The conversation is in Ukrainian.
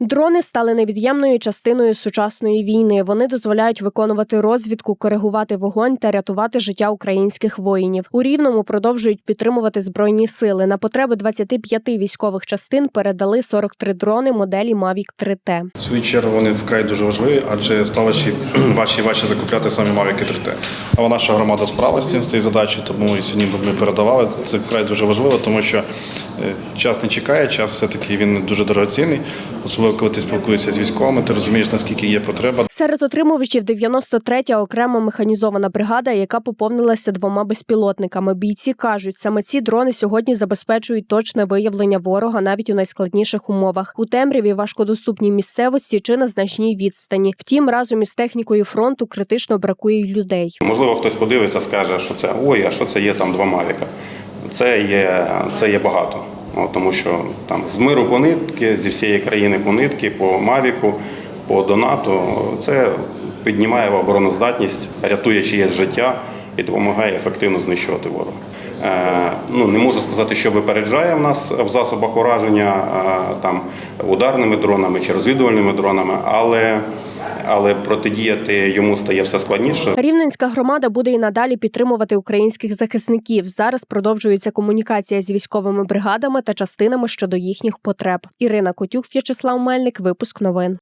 Дрони стали невід'ємною частиною сучасної війни. Вони дозволяють виконувати розвідку, коригувати вогонь та рятувати життя українських воїнів. У рівному продовжують підтримувати збройні сили. На потреби 25 військових частин передали 43 дрони моделі Mavic 3T. В свою чергу вони вкрай дуже важливі, адже ставачі важче і важче закупляти самі Mavic 3T. Але наша громада справилася з цією задачею, тому і сьогодні ми передавали. Це вкрай дуже важливо, тому що е, час не чекає, час все-таки він дуже дорогоцінний. Особливо, коли ти спілкуєшся з військовими, ти розумієш, наскільки є потреба. Серед отримувачів 93-я окрема механізована бригада, яка поповнилася двома безпілотниками. Бійці кажуть, саме ці дрони сьогодні забезпечують точне виявлення ворога навіть у найскладніших умовах. У темряві важкодоступній місцевості чи на значній відстані. Втім, разом із технікою фронту критично бракує й людей. Можливо, хтось подивиться, скаже, що це ой, а що це є там два мавіка. Це є, це є багато. Тому що там з миру по нитки, зі всієї країни по нитки, по Мавіку, по Донату, це піднімає обороноздатність, рятує чиєсь життя і допомагає ефективно знищувати ворога. Е, ну, не можу сказати, що випереджає в нас в засобах ураження е, там, ударними дронами чи розвідувальними дронами, але, але протидіяти йому стає все складніше. Рівненська громада буде і надалі підтримувати українських захисників. Зараз продовжується комунікація з військовими бригадами та частинами щодо їхніх потреб. Ірина Котюк, В'ячеслав Мельник, випуск новин.